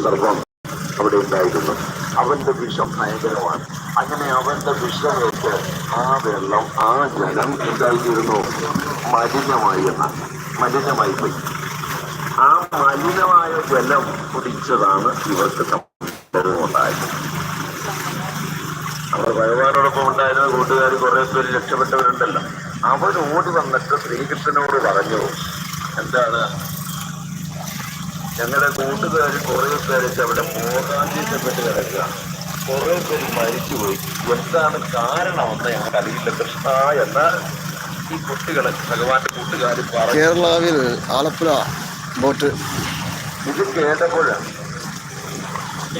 സർപ്പം അവിടെ ഉണ്ടായിരുന്നു. അവന്റെ വിഷം ഭയങ്കരമാണ്. അങ്ങനെ അവന്റെ വിഷമേറ്റ് ആ വെള്ളം ആ ജലം ഉണ്ടായിരുന്നു മലിനമായി എന്ന മലിനമായി പോയി. ആ മലിനമായ ജലം കുടിച്ചതാണ് ഇവർക്ക് സംഭവമുണ്ടായത് അവർ ഭഗവാനോടൊപ്പം ഉണ്ടായിരുന്ന കൂട്ടുകാർ കുറെ പേര് രക്ഷപ്പെട്ടവരുണ്ടല്ലോ. അവൻ ഓടി വന്നിട്ട് ശ്രീകൃഷ്ണനോട് പറഞ്ഞു എന്താണ് ഞങ്ങളുടെ കൂട്ടുകാർ കുറേ പേര് അവിടെ മോഹാന്തിപ്പെട്ട് കിടക്കുക. കുറേ പേര് മരിച്ചുപോയി. എന്താണ് കാരണമെന്ന് ഞങ്ങൾക്ക് അറിയില്ല. കൃഷ്ണ എന്ന ഈ കുട്ടികളെ ഭഗവാന്റെ കൂട്ടുകാർ പറഞ്ഞു. കേരളാവിൽ ആലപ്പുഴ ബോട്ട്. ഇത് കേട്ടപ്പോഴാണ്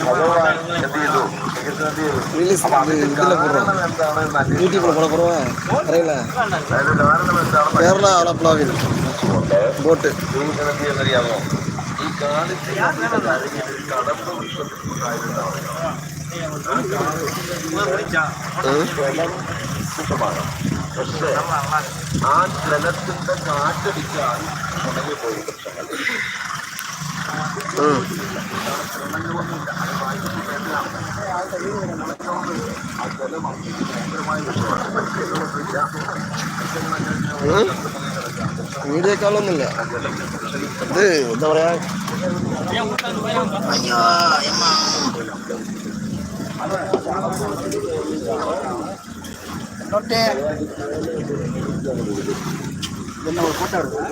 ഭഗവാൻ എന്ത് ചെയ്തു? ശ്രീകൃഷ്ണൻ എന്ത് ചെയ്തു? റിലീസ് അപ്പൊ ഈ ഒരു പക്ഷേ ആ ജലത്തിന്റെ കാറ്റടിച്ചാൽ ഉണങ്ങി പോയി വീടിയേക്കാളൊന്നുമില്ല வந்து எந்த வரையா ஐயோ ஏமா நோட்டு என்ன ஒரு ஃபோட்டோ எடுக்கும்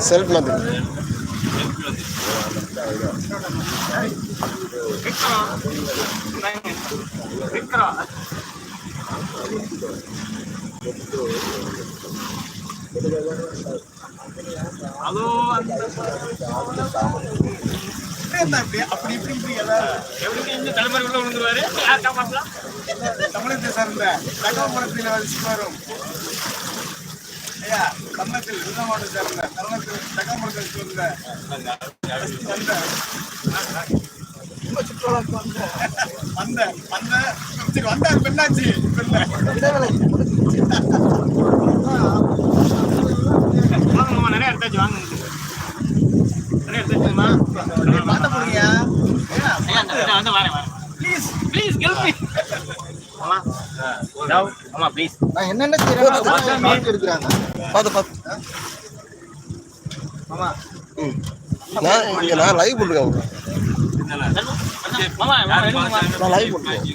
செல்ஃப் மாதிரி அதோ அப்படி அப்படி இப்படி எப்படி இந்த தலைமுறை உள்ள விழுந்துருவாரு யார் காப்பாற்றலாம் தமிழகத்தை சார்ந்த தகவல் படத்தில் வரும் ஐயா தமிழகத்தில் விருதமாவட்டம் சார்ந்த தமிழகத்தில் தகவல் சேர்ந்த வந்த. வந்த சரி வந்தார் பெண்ணாச்சு வாங்கம்மா நிறைய எடுத்தாச்சு வாங்க. நிறைய எடுத்தாச்சுமா மாட்ட போறீங்க வந்து வரேன் வரேன் ப்ளீஸ் ப்ளீஸ் ஹெல்ப் மீ அம்மா ப்ளீஸ் நான் என்னென்ன செய்யறேன் எடுக்கிறாங்க. பார்த்து பார்த்து. மாமா நான் இங்க நான் லைவ் போட்டுருக்கேன் மாமா நான் லைவ் போட்டுருக்கேன்.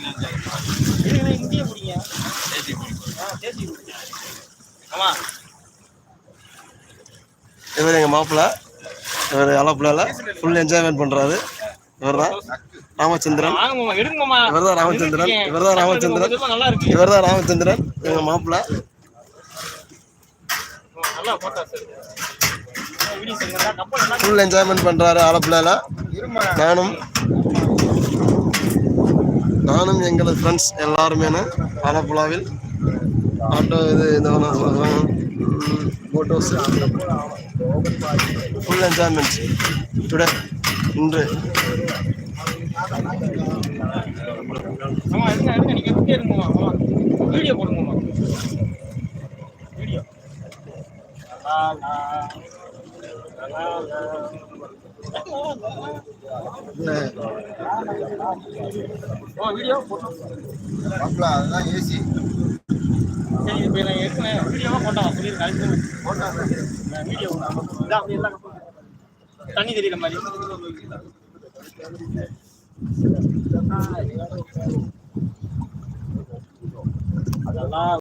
இவர் எங்கள் மாப்பிள்ளை. இவர் ஆலப்புழாவில் ஃபுல் என்ஜாய்மெண்ட் பண்ணுறாரு இவர் தான் ராமச்சந்திரன். வாங்க மாமா எடுங்க. மாமா இவர் தான் ராமச்சந்திரன். இவர் தான் ராமச்சந்திரன். நல்லா இருக்கு இவர் தான் ராமச்சந்திரன் எங்கள் மாப்பிள்ளை ஃபுல் என்ஜாய்மெண்ட் பண்ணுறாரு ஆலப்புழாவில் நானும். நானும் எங்களது ஃப்ரெண்ட்ஸ் எல்லாருமே ஆலப்புழாவில் ஆட்டோ இது இந்த boat house full enjoyment today இன்று. வீடியோ போடுங்க மாமா வீடியோ. வீடியோ போட்டோம். அதுதான் ஏசி சரி இப்போ நான் ஏற்கனவே வீடியோவாக போட்டோம் சொல்லியிருக்கேன். வீடியோ இதான் அப்படி எல்லாம் தண்ணி தெரியல மாதிரி. அதெல்லாம்